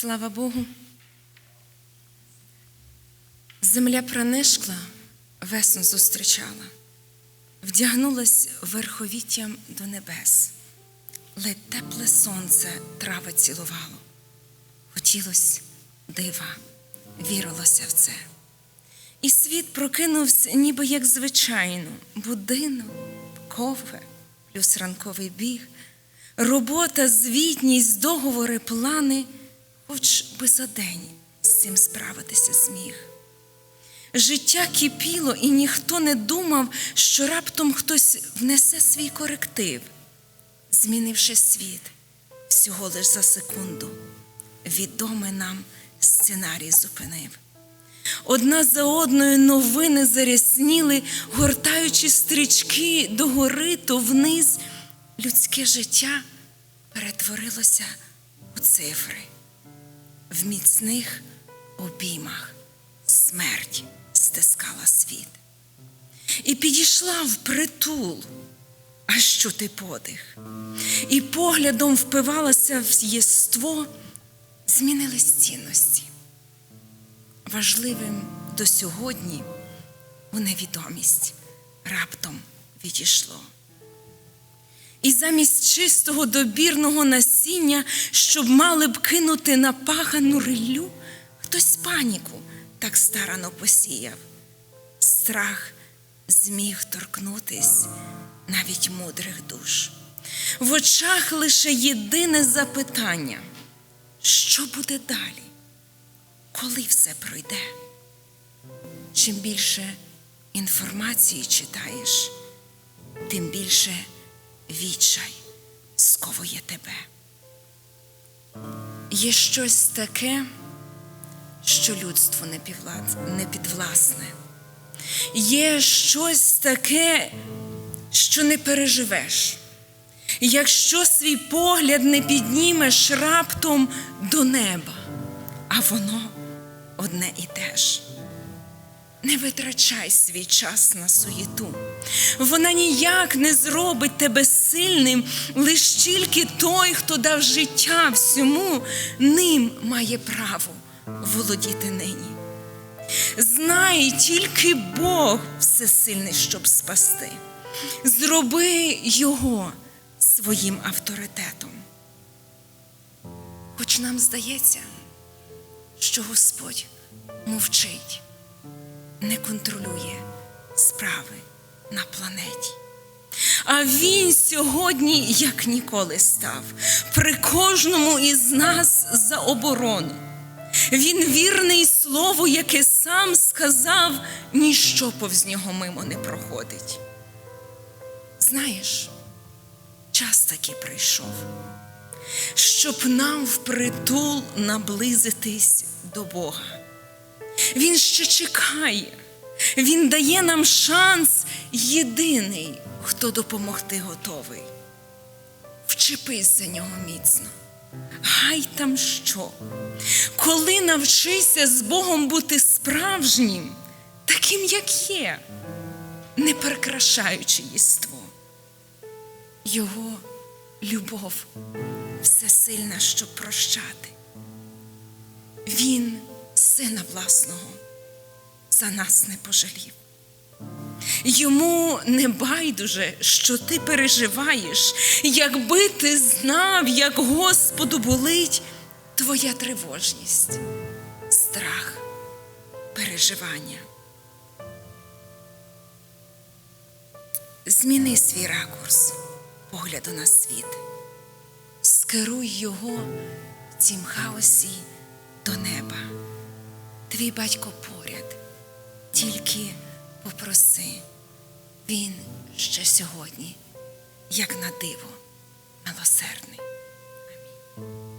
Слава Богу. Земля пронишкла, весну зустрічала, вдягнулась верховіттям до небес, ледь тепле сонце трави цілувало. Хотілось дива, вірилося в це. І світ прокинувся, ніби як звичайно, будинок, кофе, плюс ранковий біг, робота, звітність, договори, плани, хоч би за день з цим справитися зміг. Життя кипіло, і ніхто не думав, що раптом хтось внесе свій коректив, змінивши світ всього лиш за секунду. Відомий нам сценарій зупинив. Одна за одною новини зарясніли, гортаючи стрічки догори то вниз, людське життя перетворилося у цифри. В міцних обіймах. Смерть стискала світ. І підійшла в притул, що ти подих, і поглядом впивалася в єство, змінились цінності. Важливим до сьогодні у невідомість раптом відійшло. І замість чистого добірного насіння, щоб мали б кинути на пахану рилю, хтось паніку так старано посіяв. Страх зміг торкнутись навіть мудрих душ. В очах лише єдине запитання, що буде далі? коли все пройде. Чим більше інформації читаєш, тим більше відчай сковує тебе. Є щось таке, що людству не підвласне. Є щось таке, що не переживеш. Якщо свій погляд не піднімеш раптом до неба, а воно одне і те ж. Не витрачай свій час на суєту. Вона ніяк не зробить тебе сильним, лиш тільки той, хто дав життя всьому, ним має право володіти нині. Знай, тільки Бог всесильний, щоб спасти. Зроби його своїм авторитетом. Хоч нам здається, що Господь мовчить, не контролює справи на планеті. А Він сьогодні, як ніколи, став при кожному із нас за оборону. Він вірний слову, яке сам сказав, ніщо повз нього мимо не проходить. Знаєш, час таки прийшов щоб нам впритул наблизитись до Бога. Він ще чекає, Він дає нам шанс єдиний, хто допомогти готовий. Вчепись за нього міцно. Гай там що, коли навчися з Богом бути справжнім, таким, як є, не перекрашаючи єство. Його любов всесильна, щоб прощати. Він сина власного за нас не пожалів. Йому не байдуже, що ти переживаєш, якби ти знав, як Господу болить твоя тривожність, страх, переживання. Зміни свій ракурс погляду на світ скеруй його в цім хаосі до неба. Твій батько поряд, тільки попроси, він ще сьогодні, як на диво, милосердний. Амінь.